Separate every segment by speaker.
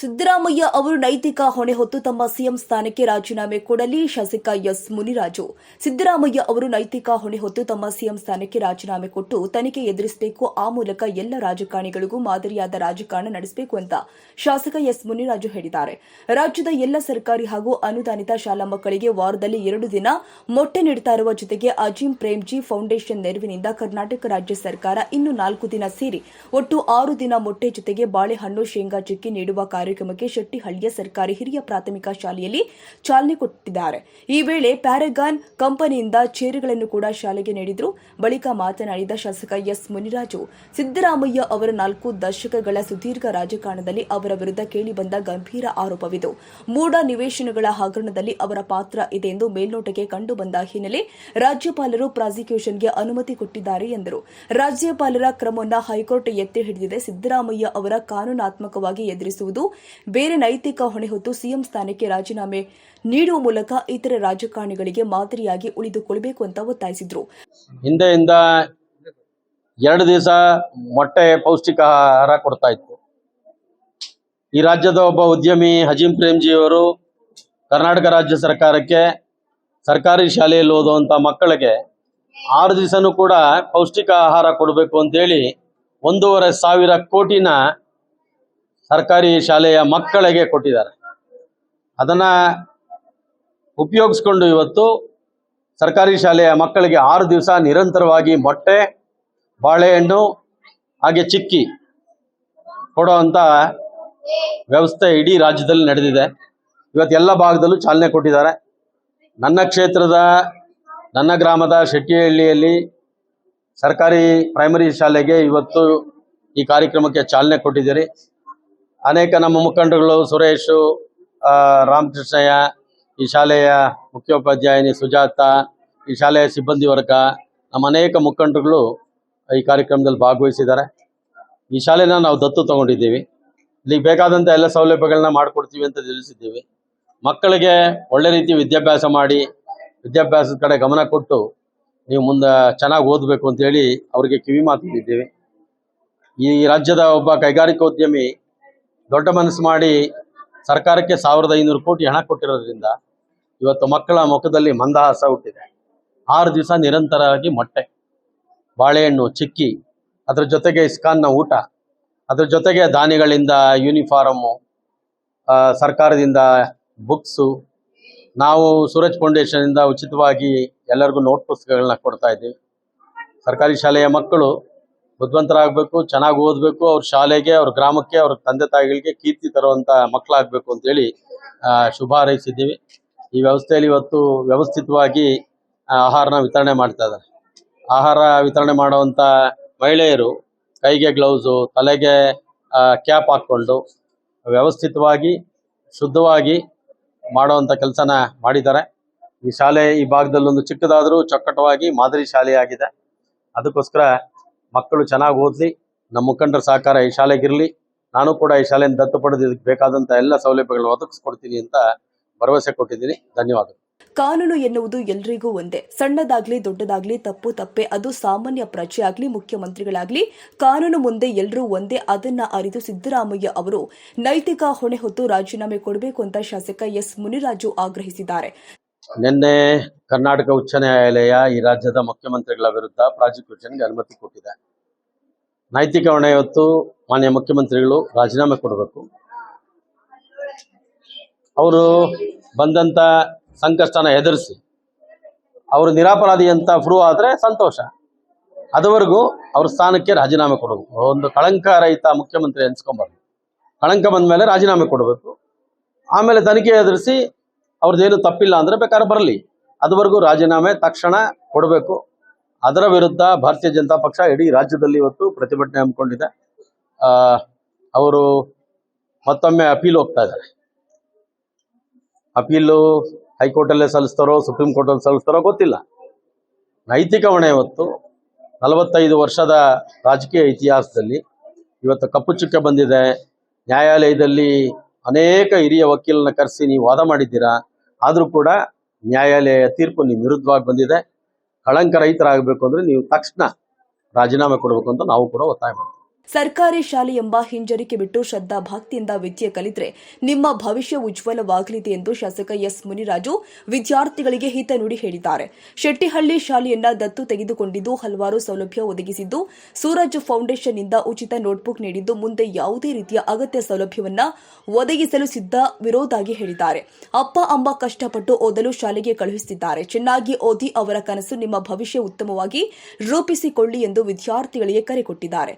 Speaker 1: ಸಿದ್ದರಾಮಯ್ಯ ಅವರು ನೈತಿಕ ಹೊಣೆ ಹೊತ್ತು ತಮ್ಮ ಸಿಎಂ ಸ್ಥಾನಕ್ಕೆ ರಾಜೀನಾಮೆ ಕೊಡಲಿ, ಶಾಸಕ ಎಸ್ ಮುನಿರಾಜು. ಸಿದ್ದರಾಮಯ್ಯ ಅವರು ನೈತಿಕ ಹೊಣೆ ಹೊತ್ತು ತಮ್ಮ ಸಿಎಂ ಸ್ಥಾನಕ್ಕೆ ರಾಜೀನಾಮೆ ಕೊಟ್ಟು ತನಿಖೆ ಎದುರಿಸಬೇಕು, ಆ ಮೂಲಕ ಎಲ್ಲ ರಾಜಕಾರಣಿಗಳಿಗೂ ಮಾದರಿಯಾದ ರಾಜಕಾರಣ ನಡೆಸಬೇಕು ಅಂತ ಶಾಸಕ ಎಸ್ ಮುನಿರಾಜು ಹೇಳಿದ್ದಾರೆ. ರಾಜ್ಯದ ಎಲ್ಲ ಸರ್ಕಾರಿ ಹಾಗೂ ಅನುದಾನಿತ ಶಾಲಾ ಮಕ್ಕಳಿಗೆ ವಾರದಲ್ಲಿ ಎರಡು ದಿನ ಮೊಟ್ಟೆ ನೀಡುತ್ತಾ ಇರುವ ಜೊತೆಗೆ ಅಜೀಂ ಪ್ರೇಮ್ಜಿ ಫೌಂಡೇಶನ್ ನೆರವಿನಿಂದ ಕರ್ನಾಟಕ ರಾಜ್ಯ ಸರ್ಕಾರ ಇನ್ನು ನಾಲ್ಕು ದಿನ ಸೇರಿ ಒಟ್ಟು ಆರು ದಿನ ಮೊಟ್ಟೆ ಜೊತೆಗೆ ಬಾಳೆಹಣ್ಣು, ಶೇಂಗಾ, ಚಿಕ್ಕಿ ನೀಡುವ ಕಾರ್ಯಕ್ರಮಕ್ಕೆ ಶೆಟ್ಟಿಹಳ್ಳಿಯ ಸರ್ಕಾರಿ ಹಿರಿಯ ಪ್ರಾಥಮಿಕ ಶಾಲೆಯಲ್ಲಿ ಚಾಲನೆ ಕೊಟ್ಟಿದ್ದಾರೆ. ಈ ವೇಳೆ ಪ್ಯಾರಗಾನ್ ಕಂಪನಿಯಿಂದ ಚೇರುಗಳನ್ನು ಕೂಡ ಶಾಲೆಗೆ ನೀಡಿದ್ರು. ಬಳಿಕ ಮಾತನಾಡಿದ ಶಾಸಕ ಎಸ್ ಮುನಿರಾಜು, ಸಿದ್ದರಾಮಯ್ಯ ಅವರ ನಾಲ್ಕು ದಶಕಗಳ ಸುದೀರ್ಘ ರಾಜಕಾರಣದಲ್ಲಿ ಅವರ ವಿರುದ್ಧ ಕೇಳಿಬಂದ ಗಂಭೀರ ಆರೋಪವಿದು. ಮೂಢ ನಿವೇಶನಗಳ ಹಗರಣದಲ್ಲಿ ಅವರ ಪಾತ್ರ ಇದೆ ಎಂದು ಮೇಲ್ನೋಟಕ್ಕೆ ಕಂಡುಬಂದ ಹಿನ್ನೆಲೆ ರಾಜ್ಯಪಾಲರು ಪ್ರಾಸಿಕ್ಯೂಷನ್ಗೆ ಅನುಮತಿ ಕೊಟ್ಟಿದ್ದಾರೆ ಎಂದರು. ರಾಜ್ಯಪಾಲರ ಕ್ರಮವನ್ನು ಹೈಕೋರ್ಟ್ ಎತ್ತಿ ಹಿಡಿದಿದೆ. ಸಿದ್ದರಾಮಯ್ಯ ಅವರ ಕಾನೂನಾತ್ಮಕವಾಗಿ ಎದುರಿಸುವುದು ಬೇರೆ ನೈತಿಕ ಹೊಣೆ ಹೊತ್ತು ಸಿಎಂ ಸ್ಥಾನಕ್ಕೆ ರಾಜೀನಾಮೆ ನೀಡುವ ಮೂಲಕ ಇತರ ರಾಜಕಾರಣಿಗಳಿಗೆ ಮಾದರಿಯಾಗಿ ಉಳಿದುಕೊಳ್ಳಬೇಕು ಅಂತ ಒತ್ತಾಯಿಸಿದ್ರು.
Speaker 2: ಹಿಂದೆಯಿಂದ ಎರಡು ದಿವಸ ಮೊಟ್ಟೆ ಪೌಷ್ಟಿಕ ಆಹಾರ ಕೊಡ್ತಾ ಇತ್ತು. ಈ ರಾಜ್ಯದ ಒಬ್ಬ ಉದ್ಯಮಿ ಹಜೀಂ ಪ್ರೇಮ್ಜಿ ಅವರು ಕರ್ನಾಟಕ ರಾಜ್ಯ ಸರ್ಕಾರಕ್ಕೆ ಸರ್ಕಾರಿ ಶಾಲೆಯಲ್ಲಿ ಓದುವಂತ ಮಕ್ಕಳಿಗೆ ಆರು ದಿವಸನೂ ಕೂಡ ಪೌಷ್ಟಿಕ ಆಹಾರ ಕೊಡಬೇಕು ಅಂತೇಳಿ ಒಂದೂವರೆ ಸಾವಿರ ಕೋಟಿನ ಸರ್ಕಾರಿ ಶಾಲೆಯ ಮಕ್ಕಳಿಗೆ ಕೊಟ್ಟಿದ್ದಾರೆ. ಅದನ್ನ ಉಪಯೋಗಿಸ್ಕೊಂಡು ಇವತ್ತು ಸರ್ಕಾರಿ ಶಾಲೆಯ ಮಕ್ಕಳಿಗೆ ಆರು ದಿವಸ ನಿರಂತರವಾಗಿ ಮೊಟ್ಟೆ, ಬಾಳೆಹಣ್ಣು, ಹಾಗೆ ಚಿಕ್ಕಿ ಕೊಡುವಂತ ವ್ಯವಸ್ಥೆ ಇಡೀ ರಾಜ್ಯದಲ್ಲಿ ನಡೆದಿದೆ. ಇವತ್ತು ಎಲ್ಲ ಭಾಗದಲ್ಲೂ ಚಾಲನೆ ಕೊಟ್ಟಿದ್ದಾರೆ. ನನ್ನ ಕ್ಷೇತ್ರದ, ನನ್ನ ಗ್ರಾಮದ ಶೆಟ್ಟಿಹಳ್ಳಿಯಲ್ಲಿ ಸರ್ಕಾರಿ ಪ್ರೈಮರಿ ಶಾಲೆಗೆ ಇವತ್ತು ಈ ಕಾರ್ಯಕ್ರಮಕ್ಕೆ ಚಾಲನೆ ಕೊಟ್ಟಿದ್ದೀರಿ. ಅನೇಕ ನಮ್ಮ ಮುಖಂಡರುಗಳು ಸುರೇಶು ರಾಮಕೃಷ್ಣಯ್ಯ, ಈ ಶಾಲೆಯ ಮುಖ್ಯೋಪಾಧ್ಯಾಯಿನಿ ಸುಜಾತ, ಈ ಶಾಲೆಯ ಸಿಬ್ಬಂದಿ ವರ್ಗ, ನಮ್ಮ ಅನೇಕ ಮುಖಂಡರುಗಳು ಈ ಕಾರ್ಯಕ್ರಮದಲ್ಲಿ ಭಾಗವಹಿಸಿದ್ದಾರೆ. ಈ ಶಾಲೆನ ನಾವು ದತ್ತು ತಗೊಂಡಿದ್ದೀವಿ. ಇಲ್ಲಿಗೆ ಬೇಕಾದಂಥ ಎಲ್ಲ ಸೌಲಭ್ಯಗಳನ್ನ ಮಾಡಿಕೊಡ್ತೀವಿ ಅಂತ ತಿಳಿಸಿದ್ದೀವಿ. ಮಕ್ಕಳಿಗೆ ಒಳ್ಳೆ ರೀತಿ ವಿದ್ಯಾಭ್ಯಾಸ ಮಾಡಿ, ವಿದ್ಯಾಭ್ಯಾಸದ ಕಡೆ ಗಮನ ಕೊಟ್ಟು ನೀವು ಮುಂದೆ ಚೆನ್ನಾಗಿ ಓದಬೇಕು ಅಂತೇಳಿ ಅವರಿಗೆ ಕಿವಿ ಮಾತಿದ್ದೀವಿ ಈ ರಾಜ್ಯದ ಒಬ್ಬ ಕೈಗಾರಿಕೋದ್ಯಮಿ ದೊಡ್ಡ ಮನಸ್ಸು ಮಾಡಿ ಸರ್ಕಾರಕ್ಕೆ ಸಾವಿರದ ಐನೂರು ಕೋಟಿ ಹಣ ಕೊಟ್ಟಿರೋದ್ರಿಂದ ಇವತ್ತು ಮಕ್ಕಳ ಮುಖದಲ್ಲಿ ಮಂದಹಾಸ ಹುಟ್ಟಿದೆ. ಆರು ದಿವಸ ನಿರಂತರವಾಗಿ ಮೊಟ್ಟೆ ಬಾಳೆಹಣ್ಣು ಚಿಕ್ಕಿ ಅದ್ರ ಜೊತೆಗೆ ಇಸ್ಕಾನ್ನ ಊಟ ಅದ್ರ ಜೊತೆಗೆ ದಾನಿಗಳಿಂದ ಯೂನಿಫಾರಮ್ಮು ಆ, ಸರ್ಕಾರದಿಂದ ಬುಕ್ಸು ನಾವು ಸೂರಜ್ ಫೌಂಡೇಶನಿಂದ ಉಚಿತವಾಗಿ ಎಲ್ಲರಿಗೂ ನೋಟ್ ಪುಸ್ತಕಗಳನ್ನ ಕೊಡ್ತಾ ಇದ್ದೀವಿ. ಸರ್ಕಾರಿ ಶಾಲೆಯ ಮಕ್ಕಳು ಬುದ್ಧಿವಂತರಾಗಬೇಕು, ಚೆನ್ನಾಗಿ ಓದಬೇಕು, ಅವ್ರ ಶಾಲೆಗೆ, ಅವ್ರ ಗ್ರಾಮಕ್ಕೆ, ಅವ್ರ ತಂದೆ ತಾಯಿಗಳಿಗೆ ಕೀರ್ತಿ ತರುವಂತ ಮಕ್ಕಳಾಗಬೇಕು ಅಂತೇಳಿ ಶುಭ ಹಾರೈಸಿದ್ದೀವಿ. ಈ ವ್ಯವಸ್ಥೆಯಲ್ಲಿ ಇವತ್ತು ವ್ಯವಸ್ಥಿತವಾಗಿ ಆಹಾರನ ವಿತರಣೆ ಮಾಡ್ತಾ ಇದ್ದಾರೆ. ಆಹಾರ ವಿತರಣೆ ಮಾಡುವಂತ ಮಹಿಳೆಯರು, ಕೈಗೆ ಗ್ಲೌಸು, ತಲೆಗೆ ಕ್ಯಾಪ್ ಹಾಕ್ಕೊಂಡು ವ್ಯವಸ್ಥಿತವಾಗಿ, ಶುದ್ಧವಾಗಿ ಮಾಡುವಂತ ಕೆಲಸನ ಮಾಡಿದ್ದಾರೆ. ಈ ಶಾಲೆ ಈ ಭಾಗದಲ್ಲೊಂದು ಚಿಕ್ಕದಾದರೂ ಚೊಕ್ಕಟವಾಗಿ ಮಾದರಿ ಶಾಲೆಯಾಗಿದೆ. ಅದಕ್ಕೋಸ್ಕರ ಮಕ್ಕಳು ಚೆನ್ನಾಗಿ ಓದಲಿ ನಮ್ಮ ಮುಖಂಡರ ಸಹಕಾರ ಈ ಶಾಲೆಗಿರಲಿ, ನಾನು ಕೂಡ ಈ ಶಾಲೆಯನ್ನು ದತ್ತು ಪಡೆದು ಇದಕ್ಕೆ ಬೇಕಾದಂಥ ಎಲ್ಲ ಸೌಲಭ್ಯಗಳನ್ನು ಒದಗಿಸ್ಕೊಡ್ತೀನಿ ಅಂತ ಭರವಸೆ ಕೊಟ್ಟಿದ್ದೀನಿ. ಧನ್ಯವಾದಗಳು.
Speaker 1: ಕಾನೂನು ಎನ್ನುವುದು ಎಲ್ರಿಗೂ ಒಂದೇ. ಸಣ್ಣದಾಗ್ಲಿ ದೊಡ್ಡದಾಗ್ಲಿ ತಪ್ಪು ತಪ್ಪೆ, ಅದು ಸಾಮಾನ್ಯ ಪ್ರಜೆ ಆಗ್ಲಿ, ಮುಖ್ಯಮಂತ್ರಿಗಳಾಗ್ಲಿ, ಕಾನೂನು ಮುಂದೆ ಎಲ್ಲರೂ ಒಂದೇ ಅದನ್ನ ಅರಿದು ಸಿದ್ದರಾಮಯ್ಯ ಅವರು ನೈತಿಕ ಹೊಣೆ ಹೊತ್ತು ರಾಜೀನಾಮೆ ಕೊಡಬೇಕು ಅಂತ ಶಾಸಕ ಎಸ್ ಮುನಿರಾಜು ಆಗ್ರಹಿಸಿದ್ದಾರೆ.
Speaker 2: ನಿನ್ನೆ ಕರ್ನಾಟಕ ಉಚ್ಚ ನ್ಯಾಯಾಲಯ ಈ ರಾಜ್ಯದ ಮುಖ್ಯಮಂತ್ರಿಗಳ ವಿರುದ್ಧ ಪ್ರಾಸಿಕ್ಯೂಷನ್ಗೆ ಅನುಮತಿ ಕೊಟ್ಟಿದೆ. ನೈತಿಕ ಹೊಣೆ ಹೊತ್ತು ಮಾನ್ಯ ಮುಖ್ಯಮಂತ್ರಿಗಳು ರಾಜೀನಾಮೆ ಕೊಡಬೇಕು. ಅವರು ಬಂದಂತ ಸಂಕಷ್ಟನ ಎದುರಿಸಿ, ಅವರು ನಿರಾಪರಾಧಿ ಅಂತ ಪ್ರೂವ್ ಆದ್ರೆ ಸಂತೋಷ. ಅದುವರೆಗೂ ಅವ್ರ ಸ್ಥಾನಕ್ಕೆ ರಾಜೀನಾಮೆ ಕೊಡಬೇಕು. ಒಂದು ಕಳಂಕ ರಹಿತ ಮುಖ್ಯಮಂತ್ರಿ ಅನ್ಸ್ಕೊಂಬಾರ್ದು ಕಳಂಕ ಬಂದ ಮೇಲೆ ರಾಜೀನಾಮೆ ಕೊಡಬೇಕು. ಆಮೇಲೆ ತನಿಖೆ ಎದುರಿಸಿ ಅವ್ರದ್ದೇನು ತಪ್ಪಿಲ್ಲ ಅಂದ್ರೆ ಬೇಕಾದ್ರೆ ಬರಲಿ. ಅದುವರೆಗೂ ರಾಜೀನಾಮೆ ತಕ್ಷಣ ಕೊಡಬೇಕು. ಅದರ ವಿರುದ್ಧ ಭಾರತೀಯ ಜನತಾ ಪಕ್ಷ ಇಡೀ ರಾಜ್ಯದಲ್ಲಿ ಇವತ್ತು ಪ್ರತಿಭಟನೆ ಹಮ್ಮಿಕೊಂಡಿದೆ. ಅವರು ಮತ್ತೊಮ್ಮೆ ಅಪೀಲ್ ಹೋಗ್ತಾ ಇದ್ದಾರೆ. ಅಪೀಲು ಹೈಕೋರ್ಟಲ್ಲೇ ಸಲ್ಲಿಸ್ತಾರೋ, ಸುಪ್ರೀಂ ಕೋರ್ಟಲ್ಲಿ ಸಲ್ಲಿಸ್ತಾರೋ ಗೊತ್ತಿಲ್ಲ. ನೈತಿಕ ಹೊಣೆ ಇವತ್ತು ನಲವತ್ತೈದು ವರ್ಷದ ರಾಜಕೀಯ ಇತಿಹಾಸದಲ್ಲಿ ಇವತ್ತು ಕಪ್ಪು ಚುಕ್ಕೆ ಬಂದಿದೆ. ನ್ಯಾಯಾಲಯದಲ್ಲಿ ಅನೇಕ ಹಿರಿಯ ವಕೀಲನ ಕರೆಸಿ ನೀವು ವಾದ ಮಾಡಿದ್ದೀರಾ? ಆದರೂ ಕೂಡ ನ್ಯಾಯಾಲಯ ತೀರ್ಪು ನಿಮ್ಮ ವಿರುದ್ಧವಾಗಿ ಬಂದಿದೆ. ಕಳಂಕ ರಹಿತರಾಗಬೇಕು ಅಂದ್ರೆ ನೀವು ತಕ್ಷಣ ರಾಜೀನಾಮೆ ಕೊಡಬೇಕು ಅಂತ ನಾವು ಕೂಡ ಒತ್ತಾಯ ಮಾಡ್ತೀವಿ.
Speaker 1: ಸರ್ಕಾರಿ ಶಾಲೆ ಎಂಬ ಹಿಂಜರಿಕೆ ಬಿಟ್ಟು ಶ್ರದ್ಧಾ ಭಕ್ತಿಯಿಂದ ವಿದ್ಯೆ ಕಲಿತರೆ ನಿಮ್ಮ ಭವಿಷ್ಯ ಉಜ್ವಲವಾಗಲಿದೆ ಎಂದು ಶಾಸಕ ಎಸ್ ಮುನಿರಾಜು ವಿದ್ಯಾರ್ಥಿಗಳಿಗೆ ಹಿತ ನುಡಿ ಹೇಳಿದ್ದಾರೆ. ಶೆಟ್ಟಿಹಳ್ಳಿ ಶಾಲೆಯನ್ನ ದತ್ತು ತೆಗೆದುಕೊಂಡಿದ್ದು ಹಲವಾರು ಸೌಲಭ್ಯ ಒದಗಿಸಿದ್ದು ಸೂರಜ್ ಫೌಂಡೇಶನ್ನಿಂದ ಉಚಿತ ನೋಟ್ಬುಕ್ ನೀಡಿದ್ದು ಮುಂದೆ ಯಾವುದೇ ರೀತಿಯ ಅಗತ್ಯ ಸೌಲಭ್ಯವನ್ನ ಒದಗಿಸಲು ಸಿದ್ಧ ವಿರೋಧಾಗಿ ಹೇಳಿದ್ದಾರೆ. ಅಪ್ಪ, ಅಮ್ಮ ಕಷ್ಟಪಟ್ಟು ಓದಲು ಶಾಲೆಗೆ ಕಳುಹಿಸಿದ್ದಾರೆ ಚೆನ್ನಾಗಿ ಓದಿ ಅವರ ಕನಸು ನಿಮ್ಮ ಭವಿಷ್ಯ ಉತ್ತಮವಾಗಿ ರೂಪಿಸಿಕೊಳ್ಳಿ ಎಂದು ವಿದ್ಯಾರ್ಥಿಗಳಿಗೆ ಕರೆ ಕೊಟ್ಟಿದ್ದಾರೆ.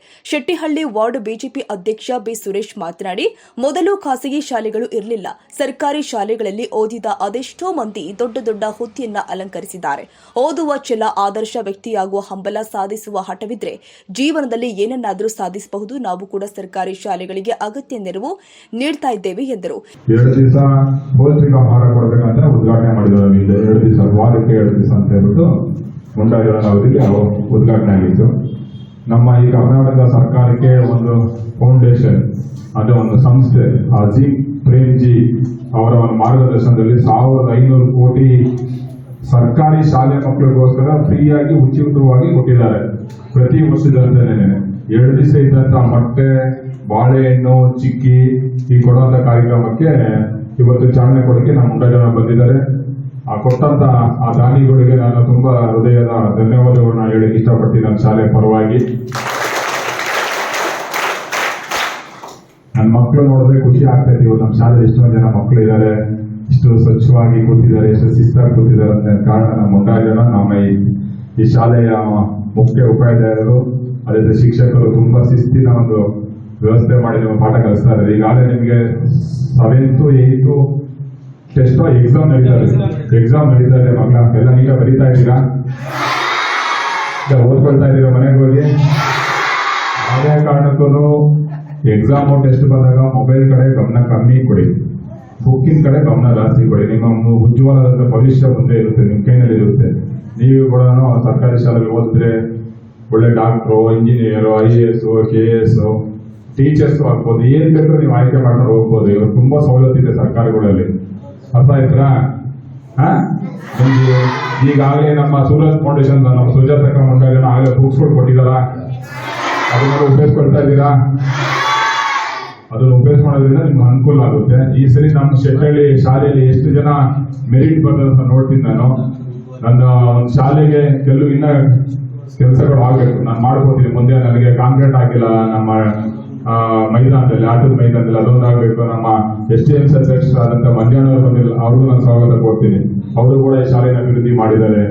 Speaker 1: ಶೆಟ್ಟಿಹಳ್ಳಿ ವಾರ್ಡ್ ಬಿಜೆಪಿ ಅಧ್ಯಕ್ಷ ಬಿ ಸುರೇಶ್ ಮಾತನಾಡಿ, ಮೊದಲು ಖಾಸಗಿ ಶಾಲೆಗಳು ಇರಲಿಲ್ಲ. ಸರ್ಕಾರಿ ಶಾಲೆಗಳಲ್ಲಿ ಓದಿದ ಅದೆಷ್ಟೋ ಮಂದಿ ದೊಡ್ಡ ದೊಡ್ಡ ಹುದ್ದೆಯನ್ನ ಅಲಂಕರಿಸಿದ್ದಾರೆ. ಓದುವ ಛಲ, ಆದರ್ಶ ವ್ಯಕ್ತಿಯಾಗುವ ಹಂಬಲ ಸಾಧಿಸುವ ಹಠವಿದ್ರೆ ಜೀವನದಲ್ಲಿ ಏನನ್ನಾದರೂ ಸಾಧಿಸಬಹುದು. ನಾವು ಕೂಡ ಸರ್ಕಾರಿ ಶಾಲೆಗಳಿಗೆ ಅಗತ್ಯ ನೆರವು ನೀಡ್ತಾ ಇದ್ದೇವೆ ಎಂದರು.
Speaker 3: ಉದ್ಘಾಟನೆ ಆಗಿತ್ತು. ನಮ್ಮ ಈ ಕರ್ನಾಟಕ ಸರ್ಕಾರಕ್ಕೆ ಒಂದು ಫೌಂಡೇಶನ್ ಅದು ಒಂದು ಸಂಸ್ಥೆ, ಅಜೀಂ ಪ್ರೇಮ್ಜಿ ಅವರ ಒಂದು ಮಾರ್ಗದರ್ಶನದಲ್ಲಿ ಸಾವಿರದ ಐನೂರು ಕೋಟಿ ಸರ್ಕಾರಿ ಶಾಲೆ ಮಕ್ಕಳಿಗೋಸ್ಕರ ಫ್ರೀಯಾಗಿ ಉಚಿತವಾಗಿ ಕೊಟ್ಟಿದ್ದಾರೆ ಪ್ರತಿ ವರ್ಷದಂತೆನೆ ಎರಡು ದಿವಸ ಇದ್ದಂತ ಮೊಟ್ಟೆ, ಬಾಳೆಹಣ್ಣು, ಚಿಕ್ಕಿ ಈ ಕೊಡುವಂತ ಕಾರ್ಯಕ್ರಮಕ್ಕೆ ಇವತ್ತು ಚಾಲನೆ ಕೊಡಕ್ಕೆ ನಮ್ಮ ಮುಂಡ ಜನ ಬಂದಿದ್ದಾರೆ. ಆ ಕೊಟ್ಟಂತ ಆ ದಾನಿಗಳಿಗೆ ನಾನು ತುಂಬಾ ಹೃದಯದ ಧನ್ಯವಾದಗಳನ್ನ ಹೇಳಿ ಇಷ್ಟಪಡ್ತೀನಿ ನನ್ನ ಶಾಲೆ ಪರವಾಗಿ. ನನ್ನ ಮಕ್ಕಳು ನೋಡಿದ್ರೆ ಖುಷಿ ಆಗ್ತೈತಿ ಇವತ್ತು ನಮ್ಮ ಶಾಲೆ ಎಷ್ಟೊಂದು ಜನ ಮಕ್ಕಳು ಇದ್ದಾರೆ. ಇಷ್ಟು ಸ್ವಚ್ಛವಾಗಿ ಕೂತಿದ್ದಾರೆ, ಎಷ್ಟು ಶಿಸ್ತಾಗಿ ಕೂತಿದ್ದಾರೆ ಅಂತ ಕಾರಣ ನಮ್ಮ ಮುಂದಾದ ಜನ ನಮ್ಮ ಈ ಈ ಶಾಲೆಯ ಮುಖ್ಯ ಉಪಾಧ್ಯಾಯರು, ಅದೇ ಶಿಕ್ಷಕರು ತುಂಬಾ ಶಿಸ್ತಿನ ಒಂದು ವ್ಯವಸ್ಥೆ ಮಾಡಿ ನಮ್ಮ ಪಾಠ ಕಲಿಸ್ತಾ ಇದ್ದಾರೆ. ಈಗಾಗಲೇ ನಿಮಗೆ ಸೆವೆಂತು ಏಯ್ತು ಟೆಸ್ಟ್ ಎಕ್ಸಾಮ್ ನಡೀತಾರೆ ಎಕ್ಸಾಮ್ ನಡೀತಾರೆ ಮಕ್ಕಳ ಎಲ್ಲ ಈಗ ಬರೀತಾ ಇದ್ದೀರಾ ಈಗ ಓದ್ಕೊಳ್ತಾ ಇದ್ದೀರಾ ಮನೆಗೆ ಹೋಗಿ ಯಾವುದೇ ಕಾರಣಕ್ಕೂ ಎಕ್ಸಾಮು ಟೆಸ್ಟ್ ಬಂದಾಗ ಮೊಬೈಲ್ ಕಡೆ ಗಮನ ಕಮ್ಮಿ ಕೊಡಿ ಬುಕ್ಕಿನ ಕಡೆ ಗಮನ ಜಾಸ್ತಿ ಕೊಡಿ ನಿಮ್ಮ ಉಜ್ವಲದಂತ ಉಜ್ವಲವಾದ ಭವಿಷ್ಯ ಮುಂದೆ ಇರುತ್ತೆ ನಿಮ್ಮ ಕೈನಲ್ಲಿ ಇರುತ್ತೆ ನೀವು ಕೂಡ ಸರ್ಕಾರಿ ಶಾಲೆಗೆ ಓದಿದ್ರೆ ಒಳ್ಳೆ doctor engineer I A S K A S teachers ಆಗ್ಬೋದು ಏನ್ ಬೇಕು ನೀವು ಆಯ್ಕೆ ಮಾಡ್ಕೊಂಡು ಹೋಗ್ಬೋದು ಇವಾಗ ತುಂಬಾ ಸವಲತ್ತಿದೆ ಸರ್ಕಾರಗಳಲ್ಲಿ ಅರ್ಥ ಆಯ್ತಾ ಈಗಾಗಲೇ ನಮ್ಮ ಸೂರಜ್ ಫೌಂಡೇಶನ್ ನಮ್ಮ ಸುಜಾತ ಮಂಡಳಿ ಆಗಲೇ ಬುಕ್ಸ್ಗಳು ಕೊಟ್ಟಿದ್ದಾರ ಅದನ್ನ ಉಪಯೋಗಿಸ್ಕೊಳ್ತಾ ಇದ್ದೀರಾ? ಅದನ್ನು ಉಪಯೋಗಿಸ್ಕೊಳ್ಳೋದ್ರಿಂದ ನಿಮ್ಗೆ ಅನುಕೂಲ ಆಗುತ್ತೆ. ಈ ಸರಿ ನಮ್ಮ ಶೆಟ್ಟಳ್ಳಿ ಶಾಲೆಯಲ್ಲಿ ಎಷ್ಟು ಜನ ಮೆರಿಟ್ ಬರೋದಂತ ನೋಡ್ತೀನಿ ನಾನು. ನನ್ನ ಒಂದು ಶಾಲೆಗೆ ಕೆಲವು ಇನ್ನ ಕೆಲಸಗಳು ಆಗಬೇಕು. ನಾನು ಮಾಡ್ಕೊತೀನಿ ಮುಂದೆ. ನನಗೆ ಕಾಂಕ್ರೀಟ್ ಆಗಿಲ್ಲ ನಮ್ಮ ಮೈದಾನದಲ್ಲಿ, ಆಟದ ಮೈದಾನದಲ್ಲಿ ಅದೊಂದು ಆಗಬೇಕು ನಮ್ಮ ಎಸ್ ಟಿ ಎಂ ಅಧ್ಯಕ್ಷರಾದಂತ ಮಂಜಾನ ಅವರು ಬಂದಿಲ್ಲ ಅವ್ರಿಗೂ ನಾನು ಸ್ವಾಗತ ಕೊಡ್ತೀನಿ. ಅವರು ಕೂಡ ಈ ಶಾಲೆನ ಅಭಿವೃದ್ಧಿ ಮಾಡಿದ್ದಾರೆ.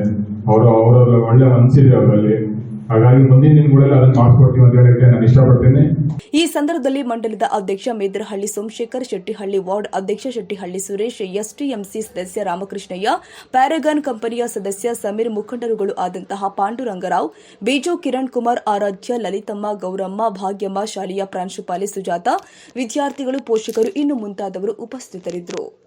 Speaker 3: ಅವರು ಅವರ ಒಳ್ಳೆ ಮನಸ್ಸಿದೆ ಅವರಲ್ಲಿ. ಹಾಗಾಗಿ ಮುಂದಿನ ದಿನಗಳಲ್ಲಿ ಅದನ್ನು ಅಂತ ಹೇಳಿದ್ರೆ ನಾನು ಇಷ್ಟಪಡ್ತೇನೆ.
Speaker 1: ಈ ಸಂದರ್ಭದಲ್ಲಿ ಮಂಡಲದ ಅಧ್ಯಕ್ಷ ಮೇದರಹಳ್ಳಿ ಸೋಮಶೇಖರ್, ಶೆಟ್ಟಿಹಳ್ಳಿ ವಾರ್ಡ್ ಅಧ್ಯಕ್ಷ ಶೆಟ್ಟಿಹಳ್ಳಿ ಸುರೇಶ್, ಎಸ್ಟಿಎಂಸಿ ಸದಸ್ಯ ರಾಮಕೃಷ್ಣಯ್ಯ, ಪ್ಯಾರಗಾನ್ ಕಂಪನಿಯ ಸದಸ್ಯ ಸಮೀರ್ ಮುಖಂಡರುಗಳು ಆದಂತಹ ಪಾಂಡುರಂಗರಾವ್, ಬಿಜು ಕಿರಣ್ ಕುಮಾರ್ ಆರಾಧ್ಯ, ಲಲಿತಮ್ಮ ಗೌರಮ್ಮ, ಭಾಗ್ಯಮ್ಮ, ಶಾಲೆಯ ಪ್ರಾಂಶುಪಾಲೆ ಸುಜಾತ, ವಿದ್ಯಾರ್ಥಿಗಳು, ಪೋಷಕರು ಇನ್ನು ಮುಂತಾದವರು ಉಪಸ್ಥಿತರಿದ್ದರು.